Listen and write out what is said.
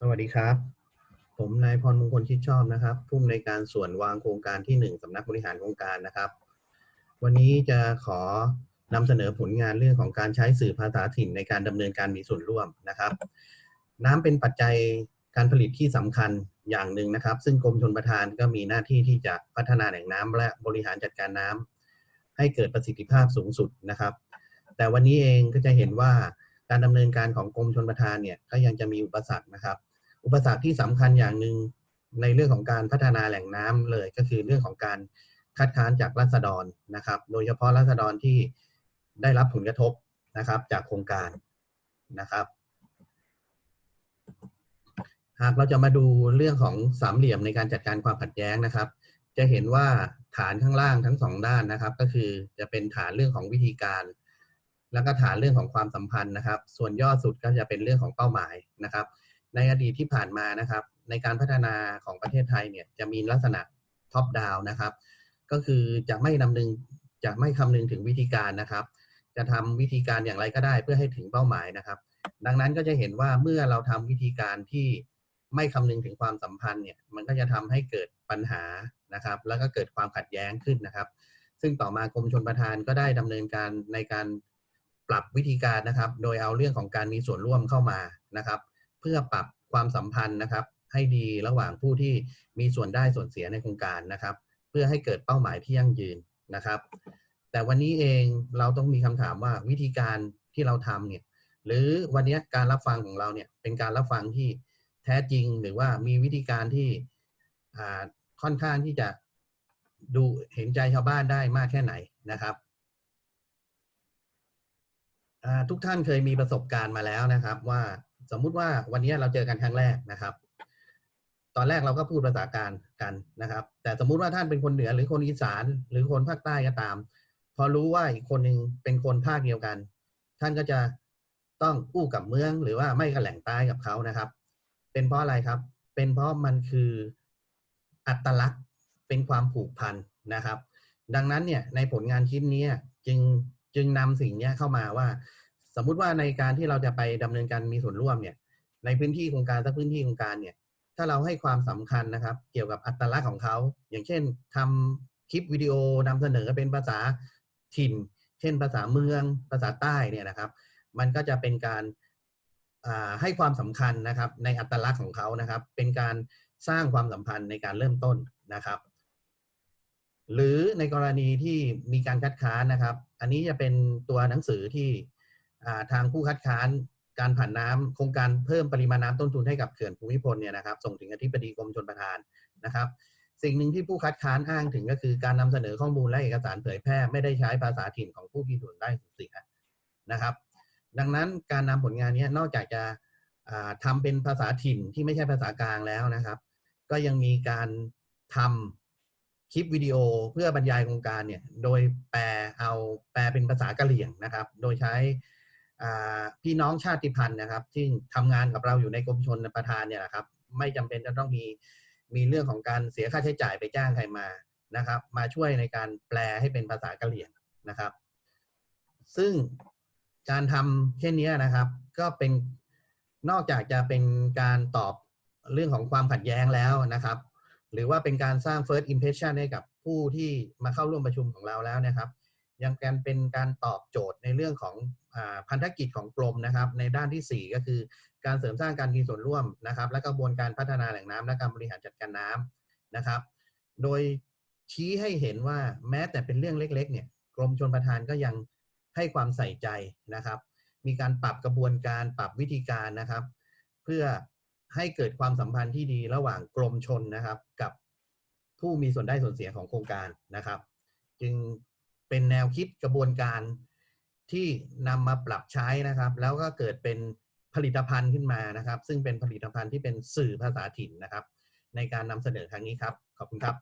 สวัสดีครับ ผมนายพรมงคลชิดชอบนะครับผู้อำนวยการส่วนวางโครงการที่หนึ่งสำนักบริหารโครงการนะครับ วันนี้จะขอนำเสนอผลงานเรื่องของการใช้สื่อภาษาถิ่นในการดำเนินการมีส่วนร่วมนะครับ น้ำเป็นปัจจัยการผลิตที่สำคัญอย่างหนึ่งนะครับ ซึ่งกรมชลประทานก็มีหน้าที่ที่จะพัฒนาแหล่งน้ำและบริหารจัดการน้ำให้เกิดประสิทธิภาพสูงสุดนะครับ แต่วันนี้เองก็จะเห็นว่าการดำเนินการของกรมชลประทานเนี่ยก็ยังจะมีอุปสรรคนะครับ อุปสรรคที่สำคัญอย่างหนึ่งในเรื่องของการพัฒนาแหล่งน้ำเลยก็คือเรื่องของการคัดค้านจากรัษฎรนะครับ โดยเฉพาะรัษฎรที่ได้รับผลกระทบนะครับจากโครงการนะครับ หากเราจะมาดูเรื่องของสามเหลี่ยมในการจัดการความขัดแย้งนะครับ จะเห็นว่าฐานข้างล่างทั้งสองด้านนะครับ ก็คือจะเป็นฐานเรื่องของวิธีการ แล้วก็ฐานเรื่องของความสัมพันธ์นะครับ ส่วนยอดสุดก็จะเป็นเรื่องของเป้าหมายนะครับ ในอดีตที่ผ่านมานะครับ ในการพัฒนาของประเทศไทยเนี่ยจะมีลักษณะท็อปดาวนะครับ ก็คือจะไม่นำนึงจะไม่คำนึงถึงวิธีการนะครับ จะทำวิธีการอย่างไรก็ได้เพื่อให้ถึงเป้าหมายนะครับ ดังนั้นก็จะเห็นว่าเมื่อเราทำวิธีการที่ไม่คำนึงถึงความสัมพันธ์เนี่ยมันก็จะทำให้เกิดปัญหานะครับ แล้วก็เกิดความขัดแย้งขึ้นนะครับ ซึ่งต่อมากรมชนประทานก็ได้ดำเนินการในการปรับวิธีการนะครับ โดยเอาเรื่องของการมีส่วนร่วมเข้ามานะครับ พื่อปรับความสัมพันธ์นะครับ ให้ดีระหว่างผู้ที่มีส่วนได้ส่วนเสียในโครงการนะครับ เพื่อให้เกิดเป้าหมายที่ยั่งยืนนะครับ แต่วันนี้เองเราต้องมีคำถามว่าวิธีการที่เราทำเนี่ยหรือวันนี้การรับฟังของเราเนี่ยเป็นการรับฟังที่แท้จริงหรือว่ามีวิธีการที่ค่อนข้างที่จะดูเห็นใจชาวบ้านได้มากแค่ไหนนะครับทุกท่านเคยมีประสบการณ์มาแล้วนะครับว่า สมมุติว่าวันนี้เราเจอกันครั้งแรกนะครับ ตอนแรกเราก็พูดภาษากลางกันนะครับ แต่สมมุติว่าท่านเป็นคนเหนือหรือคนอีสาน หรือคนภาคใต้ก็ตาม พอรู้ว่าอีกคนหนึ่งเป็นคนภาคเดียวกัน ท่านก็จะต้องอู้กับเมืองหรือว่าไม่กระแหล่งใต้กับเขานะครับ เป็นเพราะอะไรครับ เป็นเพราะมันคืออัตลักษณ์เป็นความผูกพันนะครับ ดังนั้นเนี่ยในผลงานชิ้นนี้จึงจึงนำสิ่งนี้เข้ามาว่า สมมุติว่าในการที่เราจะไปดำเนินการมีส่วนร่วมเนี่ยในพื้นที่โครงการสักพื้นที่โครงการเนี่ยถ้าเราให้ความสำคัญนะครับ เกี่ยวกับอัตลักษณ์ของเขา อย่างเช่นทำคลิปวิดีโอนำเสนอเป็นภาษาถิ่น เช่น ภาษาเมืองภาษาใต้เนี่ยนะครับ มันก็จะเป็นการให้ความสำคัญนะครับ ในอัตลักษณ์ของเขานะครับ เป็นการสร้างความสัมพันธ์ในการเริ่มต้นนะครับ หรือในกรณีที่มีการคัดค้านนะครับ อันนี้จะเป็นตัวหนังสือที่ ทางผู้คัดค้านการผ่านน้ำโครงการเพิ่มปริมาณน้ำต้นทุนให้กับเขื่อนภูมิพลเนี่ยนะครับส่งถึงอธิบดีกรมชลประทานนะครับ สิ่งหนึ่งที่ผู้คัดค้านอ้างถึงก็คือการนำเสนอข้อมูลและเอกสารเผยแพร่ไม่ได้ใช้ภาษาถิ่นของผู้ที่ส่วนได้ส่วนเสียนะครับ ดังนั้นการนำผลงานนี้นอกจากจะทำเป็นภาษาถิ่นที่ไม่ใช่ภาษากลางแล้วนะครับ ก็ยังมีการทำคลิปวิดีโอเพื่อบรรยายโครงการเนี่ยโดยแปลเอาแปลเป็นภาษากะเหรี่ยงนะครับ โดยใช้ พี่น้องชาติพันธุ์นะครับ ที่ทำงานกับเราอยู่ในกรมชนประทานเนี่ยนะครับ ไม่จำเป็นจะต้องมีมีเรื่องของการเสียค่าใช้จ่ายไปจ้างใครมานะครับ มาช่วยในการแปลให้เป็นภาษากะเหรี่ยงนะครับ ซึ่งการทำเช่นนี้นะครับ ก็เป็นนอกจากจะเป็นการตอบเรื่องของความขัดแย้งแล้วนะครับ หรือว่าเป็นการสร้าง first impression ให้กับผู้ที่มาเข้าร่วมประชุมของเราแล้วนะครับ ยังการเป็นการตอบโจทย์ในเรื่องของอพันธกิจของกรมนะครับ ในด้านที่ 4 ก็คือการเสริมสร้างการมีส่วนร่วมนะครับ และกระบวนการพัฒนาแหล่งน้ำและการบริหารจัดการน้ำนะครับ โดยชี้ให้เห็นว่าแม้แต่เป็นเรื่องเล็ก ๆ เนี่ยกรมชนประทานก็ยังให้ความใส่ใจนะครับ มีการปรับกระบวนการปรับวิธีการนะครับ เพื่อให้เกิดความสัมพันธ์ที่ดีระหว่างกรมชนนะครับ กับผู้มีส่วนได้ส่วนเสียของโครงการนะครับ จึง เป็นแนวคิดกระบวนการที่นำมาปรับใช้นะครับ แล้วก็เกิดเป็นผลิตภัณฑ์ขึ้นมานะครับ ซึ่งเป็นผลิตภัณฑ์ที่เป็นสื่อภาษาถิ่นนะครับ ในการนำเสนอครั้งนี้ครับ ขอบคุณครับ